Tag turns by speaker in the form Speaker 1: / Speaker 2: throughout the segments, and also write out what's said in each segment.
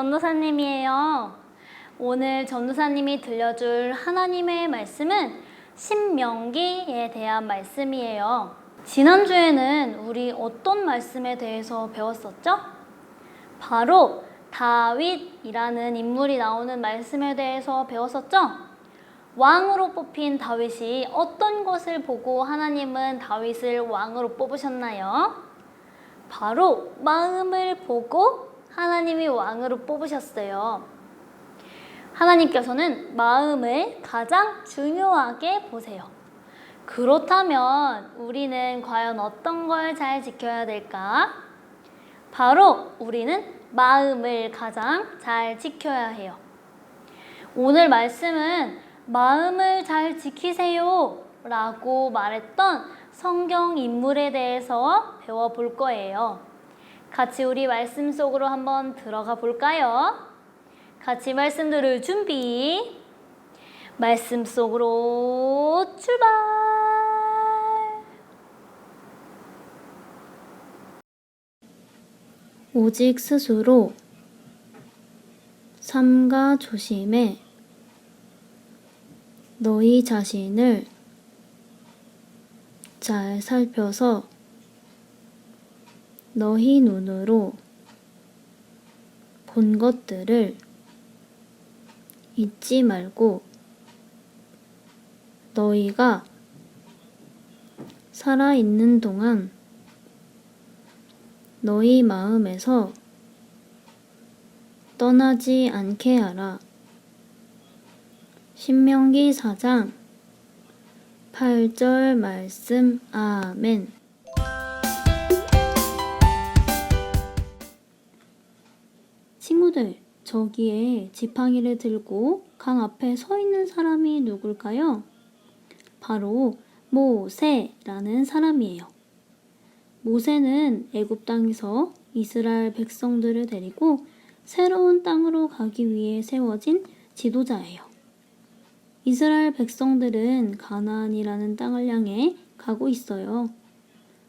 Speaker 1: 전도사님이에요. 오늘 전도사님이 들려줄 하나님의 말씀은 신명기에 대한 말씀이에요. 지난주에는 우리 어떤 말씀에 대해서 배웠었죠? 바로 다윗이라는 인물이 나오는 말씀에 대해서 배웠었죠? 왕으로 뽑힌 다윗이 어떤 것을 보고 하나님은 다윗을 왕으로 뽑으셨나요? 바로 마음을 보고 하나님이 왕으로 뽑으셨어요. 하나님께서는 마음을 가장 중요하게 보세요. 그렇다면 우리는 과연 어떤 걸 잘 지켜야 될까? 바로 우리는 마음을 가장 잘 지켜야 해요. 오늘 말씀은 마음을 잘 지키세요 라고 말했던 성경 인물에 대해서 배워볼 거예요. 같이 우리 말씀 속으로 한번 들어가 볼까요? 같이 말씀 들을 준비. 말씀 속으로 출발! 오직 스스로 삼가 조심해 너희 자신을 잘 살펴서 너희 눈으로 본 것들을 잊지 말고 너희가 살아있는 동안 너희 마음에서 떠나지 않게 하라. 신명기 4장 8절 말씀 아멘. 친구들, 저기에 지팡이를 들고 강 앞에 서 있는 사람이 누굴까요? 바로 모세라는 사람이에요. 모세는 애굽 땅에서 이스라엘 백성들을 데리고 새로운 땅으로 가기 위해 세워진 지도자예요. 이스라엘 백성들은 가나안이라는 땅을 향해 가고 있어요.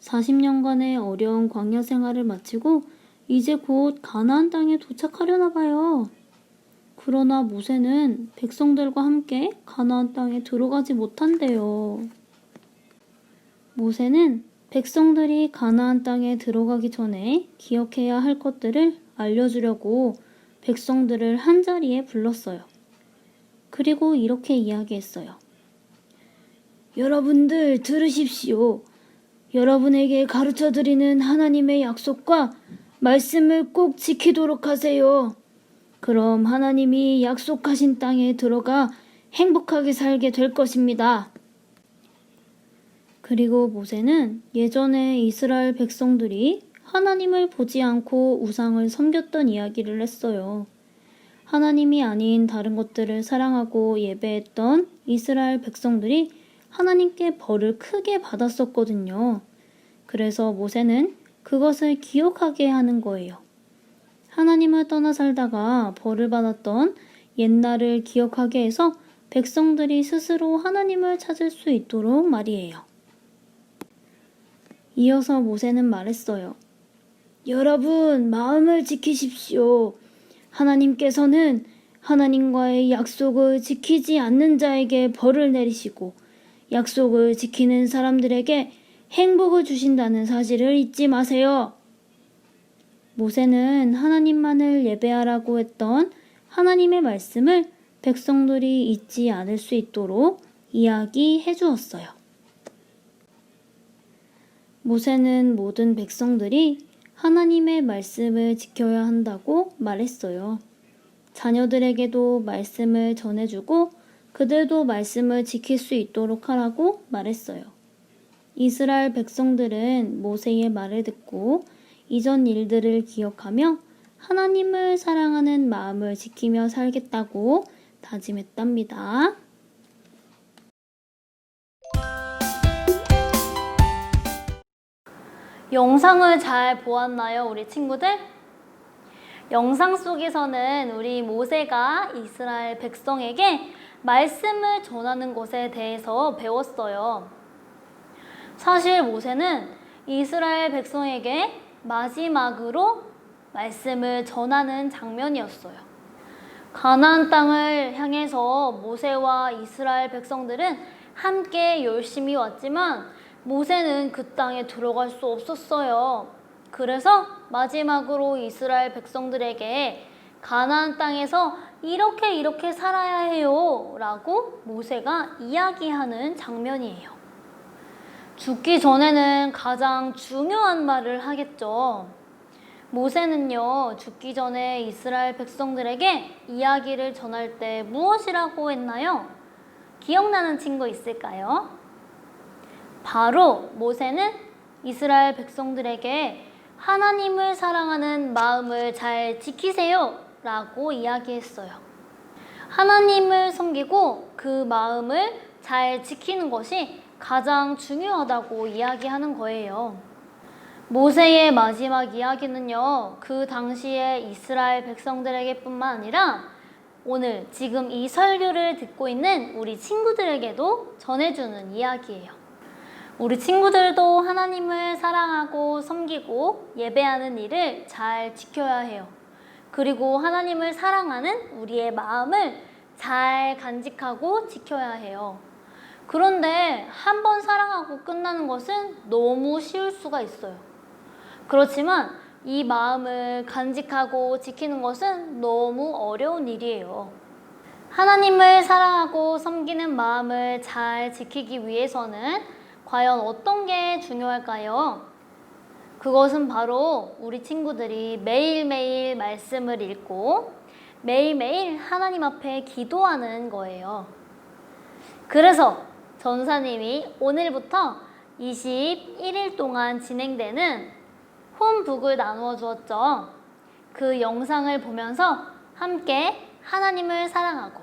Speaker 1: 40년간의 어려운 광야 생활을 마치고 이제 곧 가나안 땅에 도착하려나 봐요. 그러나 모세는 백성들과 함께 가나안 땅에 들어가지 못한대요. 모세는 백성들이 가나안 땅에 들어가기 전에 기억해야 할 것들을 알려주려고 백성들을 한자리에 불렀어요. 그리고 이렇게 이야기했어요. 여러분들 들으십시오. 여러분에게 가르쳐 드리는 하나님의 약속과 말씀을 꼭 지키도록 하세요. 그럼 하나님이 약속하신 땅에 들어가 행복하게 살게 될 것입니다. 그리고 모세는 예전에 이스라엘 백성들이 하나님을 보지 않고 우상을 섬겼던 이야기를 했어요. 하나님이 아닌 다른 것들을 사랑하고 예배했던 이스라엘 백성들이 하나님께 벌을 크게 받았었거든요. 그래서 모세는 그것을 기억하게 하는 거예요. 하나님을 떠나 살다가 벌을 받았던 옛날을 기억하게 해서 백성들이 스스로 하나님을 찾을 수 있도록 말이에요. 이어서 모세는 말했어요. 여러분, 마음을 지키십시오. 하나님께서는 하나님과의 약속을 지키지 않는 자에게 벌을 내리시고 약속을 지키는 사람들에게 행복을 주신다는 사실을 잊지 마세요. 모세는 하나님만을 예배하라고 했던 하나님의 말씀을 백성들이 잊지 않을 수 있도록 이야기해 주었어요. 모세는 모든 백성들이 하나님의 말씀을 지켜야 한다고 말했어요. 자녀들에게도 말씀을 전해주고 그들도 말씀을 지킬 수 있도록 하라고 말했어요. 이스라엘 백성들은 모세의 말을 듣고 이전 일들을 기억하며 하나님을 사랑하는 마음을 지키며 살겠다고 다짐했답니다. 영상을 잘 보았나요, 우리 친구들? 영상 속에서는 우리 모세가 이스라엘 백성에게 말씀을 전하는 것에 대해서 배웠어요. 사실 모세는 이스라엘 백성에게 마지막으로 말씀을 전하는 장면이었어요. 가나안 땅을 향해서 모세와 이스라엘 백성들은 함께 열심히 왔지만 모세는 그 땅에 들어갈 수 없었어요. 그래서 마지막으로 이스라엘 백성들에게 가나안 땅에서 이렇게 이렇게 살아야 해요라고 모세가 이야기하는 장면이에요. 죽기 전에는 가장 중요한 말을 하겠죠. 모세는요, 죽기 전에 이스라엘 백성들에게 이야기를 전할 때 무엇이라고 했나요? 기억나는 친구 있을까요? 바로 모세는 이스라엘 백성들에게 하나님을 사랑하는 마음을 잘 지키세요 라고 이야기했어요. 하나님을 섬기고 그 마음을 잘 지키는 것이 가장 중요하다고 이야기하는 거예요. 모세의 마지막 이야기는요, 그 당시에 이스라엘 백성들에게 뿐만 아니라 오늘 지금 이 설교를 듣고 있는 우리 친구들에게도 전해주는 이야기예요. 우리 친구들도 하나님을 사랑하고 섬기고 예배하는 일을 잘 지켜야 해요. 그리고 하나님을 사랑하는 우리의 마음을 잘 간직하고 지켜야 해요. 그런데 한 번 사랑하고 끝나는 것은 너무 쉬울 수가 있어요. 그렇지만 이 마음을 간직하고 지키는 것은 너무 어려운 일이에요. 하나님을 사랑하고 섬기는 마음을 잘 지키기 위해서는 과연 어떤 게 중요할까요? 그것은 바로 우리 친구들이 매일매일 말씀을 읽고 매일매일 하나님 앞에 기도하는 거예요. 그래서 전사님이 오늘부터 21일 동안 진행되는 홈북을 나누어 주었죠. 그 영상을 보면서 함께 하나님을 사랑하고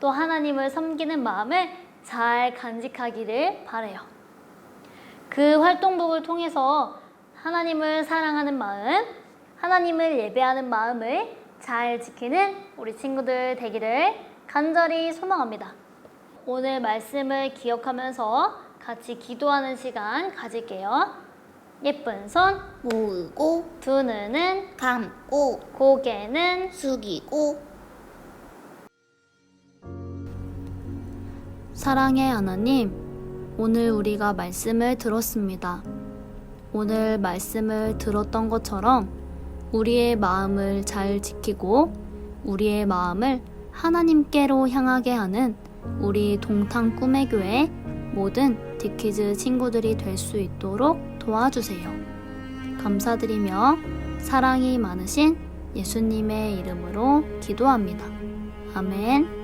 Speaker 1: 또 하나님을 섬기는 마음을 잘 간직하기를 바래요. 그 활동북을 통해서 하나님을 사랑하는 마음, 하나님을 예배하는 마음을 잘 지키는 우리 친구들 되기를 간절히 소망합니다. 오늘 말씀을 기억하면서 같이 기도하는 시간 가질게요. 예쁜 손,
Speaker 2: 모으고
Speaker 1: 두 눈은,
Speaker 2: 감고
Speaker 1: 고개는
Speaker 2: 숙이고
Speaker 1: 사랑의 하나님, 오늘 우리가 말씀을 들었습니다. 오늘 말씀을 들었던 것처럼 우리의 마음을 잘 지키고 우리의 마음을 하나님께로 향하게 하는 우리 동탄 꿈의 교회 모든 디키즈 친구들이 될 수 있도록 도와주세요. 감사드리며 사랑이 많으신 예수님의 이름으로 기도합니다. 아멘.